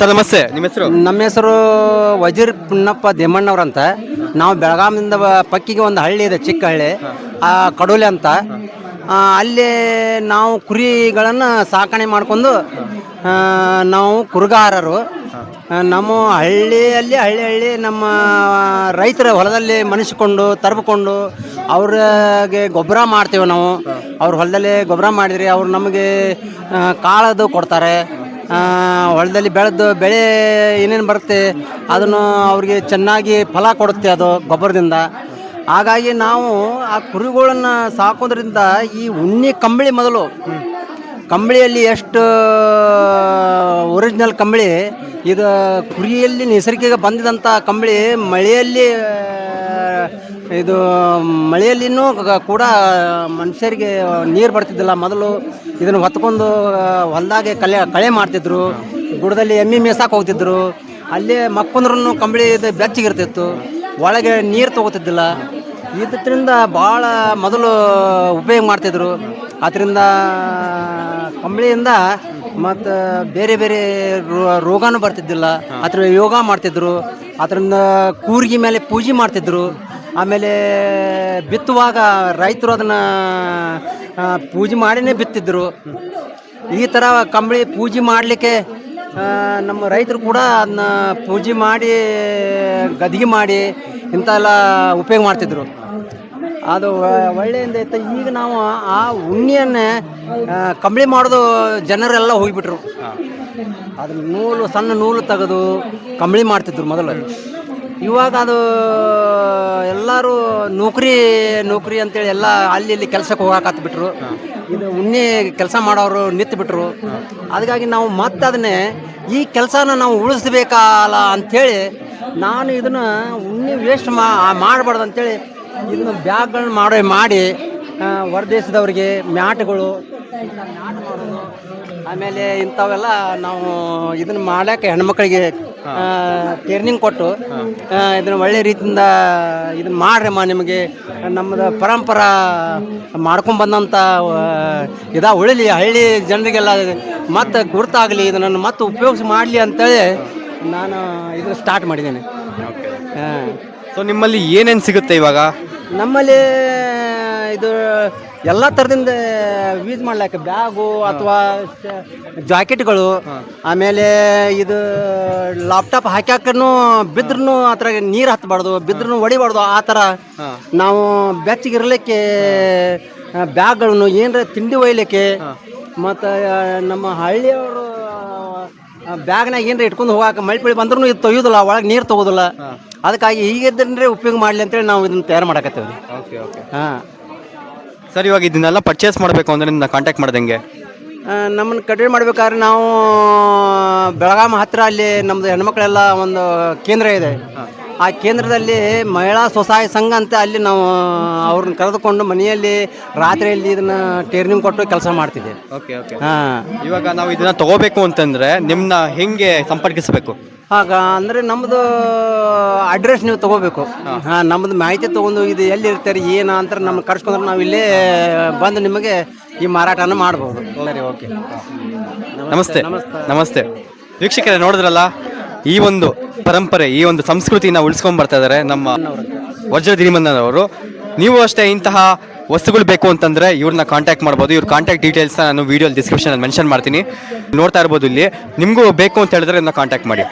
Sir, ನಮಸ್ತೆ. ನಿಮ್ಮ ಹೆಸರು? ನಮ್ಮ ಹೆಸರು ವಜೀರ್ ಪುಣ್ಣಪ್ಪ ದೇಮಣ್ಣವ್ರಂತ ನಾವು ಬೆಳಗಾಮಿಂದ ಪಕ್ಕಿಗೆ ಒಂದು ಹಳ್ಳಿ ಇದೆ, ಚಿಕ್ಕ ಹಳ್ಳಿ. ಆ, ಕಡೋಲೆ ಅಂತ. ಅಲ್ಲಿ ನಾವು ಕುರಿಗಳನ್ನು ಸಾಕಣೆ ಮಾಡ್ಕೊಂಡು ನಾವು ಕುರುಗಾರರು. ನಮ್ಮ ಹಳ್ಳಿಯಲ್ಲಿ ಹಳ್ಳಿ ಹಳ್ಳಿ ನಮ್ಮ ರೈತರ ಹೊಲದಲ್ಲಿ ಮನಿಸ್ಕೊಂಡು ತರ್ಬ್ಕೊಂಡು, ಅವ್ರಿಗೆ ಗೊಬ್ಬರ ಮಾಡ್ತೇವೆ ನಾವು. ಅವ್ರ ಹೊಲದಲ್ಲಿ ಗೊಬ್ಬರ ಮಾಡಿದ್ರಿ ಅವ್ರು ನಮಗೆ ಕಾಳದು ಕೊಡ್ತಾರೆ. ಹೊಲದಲ್ಲಿ ಬೆಳೆದು ಬೆಳೆ ಏನೇನು ಬರುತ್ತೆ ಅದನ್ನು ಅವ್ರಿಗೆ ಚೆನ್ನಾಗಿ ಫಲ ಕೊಡುತ್ತೆ ಅದು ಗೊಬ್ಬರದಿಂದ. ಹಾಗಾಗಿ ನಾವು ಆ ಕುರಿಗಳನ್ನು ಸಾಕೋದ್ರಿಂದ ಈ ಉಣ್ಣಿ ಕಂಬಳಿ ಮೊದಲು. ಕಂಬಳಿಯಲ್ಲಿ ಎಷ್ಟು ಒರಿಜಿನಲ್ ಕಂಬಳಿ ಇದು ಕುರಿಯಲ್ಲಿ ನಿಸರ್ಗಿಗೆ ಬಂದಿದಂಥ ಕಂಬಳಿ ಮಳೆಯಲ್ಲಿ ಇದು ಮಳೆಯಲ್ಲಿನೂ ಕೂಡ ಮನುಷ್ಯರಿಗೆ ನೀರು ಬರ್ತಿದ್ದಿಲ್ಲ. ಮೊದಲು ಇದನ್ನು ಹೊತ್ಕೊಂಡು ಹೊಲದಾಗೆ ಕಲೆ ಕಳೆ ಮಾಡ್ತಿದ್ರು. ಗುಡದಲ್ಲಿ ಎಮ್ಮೆ ಮೇಸಾಕ್ ಹೋಗ್ತಿದ್ರು. ಅಲ್ಲೇ ಮಕ್ಕಂದ್ರೂ ಕಂಬಳಿ ಇದು ಬೆಚ್ಚಗಿರ್ತಿತ್ತು. ಒಳಗೆ ನೀರು ತಗೋತಿದ್ದಿಲ್ಲ. ಇದರಿಂದ ಭಾಳ ಮೊದಲು ಉಪಯೋಗ ಮಾಡ್ತಿದ್ರು. ಅದರಿಂದ ಕಂಬಳಿಯಿಂದ ಮತ್ತು ಬೇರೆ ಬೇರೆ ರೋಗನೂ ಬರ್ತಿದ್ದಿಲ್ಲ. ಅದ್ರ ಯೋಗ ಮಾಡ್ತಿದ್ರು. ಅದರಿಂದ ಕೂರ್ಗಿ ಮೇಲೆ ಪೂಜೆ ಮಾಡ್ತಿದ್ರು. ಆಮೇಲೆ ಬಿತ್ತುವಾಗ ರೈತರು ಅದನ್ನು ಪೂಜೆ ಮಾಡಿನೇ ಬಿತ್ತಿದ್ರು. ಈ ಥರ ಕಂಬಳಿ ಪೂಜೆ ಮಾಡಲಿಕ್ಕೆ ನಮ್ಮ ರೈತರು ಕೂಡ ಅದನ್ನ ಪೂಜೆ ಮಾಡಿ ಗದಿಗೆ ಮಾಡಿ ಇಂಥ ಎಲ್ಲ ಉಪಯೋಗ ಮಾಡ್ತಿದ್ರು. ಅದು ಒಳ್ಳೆಯದೈತೆ ಒಳ್ಳೆಯಿಂದ ಇತ್ತು. ಈಗ ನಾವು ಆ ಉಣ್ಣಿಯನ್ನೇ ಕಂಬಳಿ ಮಾಡೋದು ಜನರೆಲ್ಲ ಹೋಗಿಬಿಟ್ರು. ಅದನ್ನ ನೂಲು ಸಣ್ಣ ನೂಲು ತೆಗೆದು ಕಂಬಳಿ ಮಾಡ್ತಿದ್ರು ಮೊದಲು. ಇವಾಗ ಅದು ಎಲ್ಲರೂ ನೌಕರಿ ನೌಕರಿ ಅಂತೇಳಿ ಎಲ್ಲ ಅಲ್ಲಿ ಇಲ್ಲಿ ಕೆಲಸಕ್ಕೆ ಹೋಗಕ್ಕೆ ಬಿಟ್ರು ಇದು ಉಣ್ಣೆ ಕೆಲಸ ಮಾಡೋರು ನಿಂತು ಬಿಟ್ರು ಅದಕ್ಕಾಗಿ ನಾವು ಮತ್ತೆ ಅದನ್ನೇ ಈ ಕೆಲಸನ ನಾವು ಉಳಿಸ್ಬೇಕಲ್ಲ ಅಂಥೇಳಿ ನಾನು ಇದನ್ನು ಉಣ್ಣೆ ವೇಸ್ಟ್ ಮಾ, ಮಾಡಬಾರ್ದು ಅಂತೇಳಿ ಇದನ್ನು ಬ್ಯಾಗ್ಗಳನ್ನ ಮಾಡೋ, ಮಾಡಿ ಹೊರದೇಶದವ್ರಿಗೆ ಮ್ಯಾಟ್ಗಳು, ಆಮೇಲೆ ಇಂಥವೆಲ್ಲ ನಾವು ಇದನ್ನ ಮಾಡೋಕ್ಕೆ ಹೆಣ್ಮಕ್ಳಿಗೆ ಟ್ರೈನಿಂಗ್ ಕೊಟ್ಟು ಇದನ್ನು ಒಳ್ಳೆ ರೀತಿಯಿಂದ ಇದನ್ನು ಮಾಡ್ರಮ್ಮ ನಿಮಗೆ. ನಮ್ಮದು ಪರಂಪರ ಮಾಡ್ಕೊಂಬಂದಂಥ ಇದ ಉಳಿಲಿ ಹಳ್ಳಿ ಜನರಿಗೆಲ್ಲ ಮತ್ತೆ ಗುರುತಾಗಲಿ ಇದನ್ನು ಮತ್ತೆ ಉಪಯೋಗಿಸಿ ಮಾಡಲಿ ಅಂತೇಳಿ ನಾನು ಇದನ್ನು ಸ್ಟಾರ್ಟ್ ಮಾಡಿದ್ದೇನೆ. ಹಾಂ. ಸೊ ನಿಮ್ಮಲ್ಲಿ ಏನೇನು ಸಿಗುತ್ತೆ ಇವಾಗ? ನಮ್ಮಲ್ಲಿ ಇದು ಎಲ್ಲ ಥರದಿಂದ ಯೂಸ್ ಮಾಡ್ಲಾಕೆ ಬ್ಯಾಗು ಅಥವಾ ಜಾಕೆಟ್ಗಳು ಆಮೇಲೆ ಇದು ಲ್ಯಾಪ್ಟಾಪ್ ಹಾಕ್ಯಾಕನು ಬಿದ್ರೂ ಆತರ ನೀರು ಹತ್ತಬಾರ್ದು ಬಿದ್ರೂ ಹೊಡಿಬಾರ್ದು ಆ ಥರ ನಾವು ಬೆಚ್ಚಗಿರ್ಲಿಕ್ಕೆ ಬ್ಯಾಗ್ಗಳನ್ನು ಏನರ ತಿಂಡಿ ಒಯ್ಲಿಕ್ಕೆ ಮತ್ತು ನಮ್ಮ ಹಳ್ಳಿಯವರು ಬ್ಯಾಗ್ನಾಗ ಏನ್ರ ಇಟ್ಕೊಂಡು ಹೋಗಾಕ ಮಳೆ ಬಂದ್ರೂ ಇದು ತೊಯ್ಯೋದಿಲ್ಲ ಒಳಗೆ ನೀರು ತಗೋದಿಲ್ಲ. ಅದಕ್ಕಾಗಿ ಹೀಗಿದ್ರೆ ಉಪಯೋಗ ಮಾಡಲಿ ಅಂತೇಳಿ ನಾವು ಇದನ್ನ ತಯಾರು ಮಾಡಕತ್ತೇವೆ. ಹಾಂ. ಸರ್ ಇವಾಗ ಇದನ್ನೆಲ್ಲ ಪರ್ಚೇಸ್ ಮಾಡಬೇಕು ಅಂದರೆ ನಿಮ್ಮನ್ನ ಕಾಂಟ್ಯಾಕ್ಟ್ ಮಾಡ್ದಂಗೆ ನಮ್ಮನ್ನು ಕಡಿಮೆ ಮಾಡ್ಬೇಕಾದ್ರೆ ನಾವು ಬೆಳಗಾಮ್ ಹತ್ತಿರ ಅಲ್ಲಿ ನಮ್ಮದು ಹೆಣ್ಮಕ್ಳೆಲ್ಲ ಒಂದು ಕೇಂದ್ರ ಇದೆ. ಆ ಕೇಂದ್ರದಲ್ಲಿ ಮಹಿಳಾ ಸ್ವಸಹಾಯ ಸಂಘ ಅಂತ ಅಲ್ಲಿ ನಾವು ಅವ್ರನ್ನ ಕರೆದುಕೊಂಡು ಮನೆಯಲ್ಲಿ ರಾತ್ರಿಯಲ್ಲಿ ಇದನ್ನ ಟ್ರೈನಿಂಗ್ ಕೊಟ್ಟು ಕೆಲಸ ಮಾಡ್ತಿದ್ದೆ. Okay okay. ಹಾಂ. ಇವಾಗ ನಾವು ಇದನ್ನ ತಗೋಬೇಕು ಅಂತಂದ್ರೆ ನಿಮ್ಮನ್ನ ಹೆಂಗೆ ಸಂಪರ್ಕಿಸಬೇಕು? ಆಗ ಅಂದರೆ ನಮ್ಮದು ಅಡ್ರೆಸ್ ನೀವು ತಗೋಬೇಕು. ಹಾಂ. ನಮ್ಮದು ಮಾಹಿತಿ ತೊಗೊಂಡು ಇದು ಎಲ್ಲಿ ಇರ್ತಾರೆ ಏನು ಅಂತ ನಮ್ಮ ಕರ್ಸ್ಕೊಂಡ್ರೆ ನಾವು ಇಲ್ಲಿ ಬಂದು ನಿಮಗೆ ಈ ಮಾರಾಟನ ಮಾಡ್ಬೋದು. ಸರಿ ಓಕೆ. ನಮಸ್ತೆ. ನಮಸ್ತೆ. ವೀಕ್ಷಕರೇ ನೋಡಿದ್ರಲ್ಲ ಈ ಒಂದು ಪರಂಪರೆ, ಈ ಒಂದು ಸಂಸ್ಕೃತಿನ ಉಳಿಸ್ಕೊಂಡ್ ಬರ್ತಾ ಇದ್ದಾರೆ ನಮ್ಮ ವಜ್ರ ದಿನಿಮಂದನವರು ನೀವು ಅಷ್ಟೇ ಇಂತಹ ವಸ್ತುಗಳು ಬೇಕು ಅಂತಂದ್ರೆ ಇವ್ರನ್ನ ಕಾಂಟ್ಯಾಕ್ಟ್ ಮಾಡ್ಬೋದು. ಇವ್ರ ಕಾಂಟ್ಯಾಕ್ಟ್ ಡೀಟೇಲ್ಸ್ ನಾನು ವಿಡಿಯೋ ಡಿಸ್ಕ್ರಿಪ್ಷನ್ ಮೆನ್ಷನ್ ಮಾಡ್ತೀನಿ. ನೋಡ್ತಾ ಇರ್ಬೋದು ಇಲ್ಲಿ. ನಿಮಗೂ ಬೇಕು ಅಂತ ಹೇಳಿದ್ರೆ ಇದನ್ನ ಕಾಂಟ್ಯಾಕ್ಟ್ ಮಾಡಿ.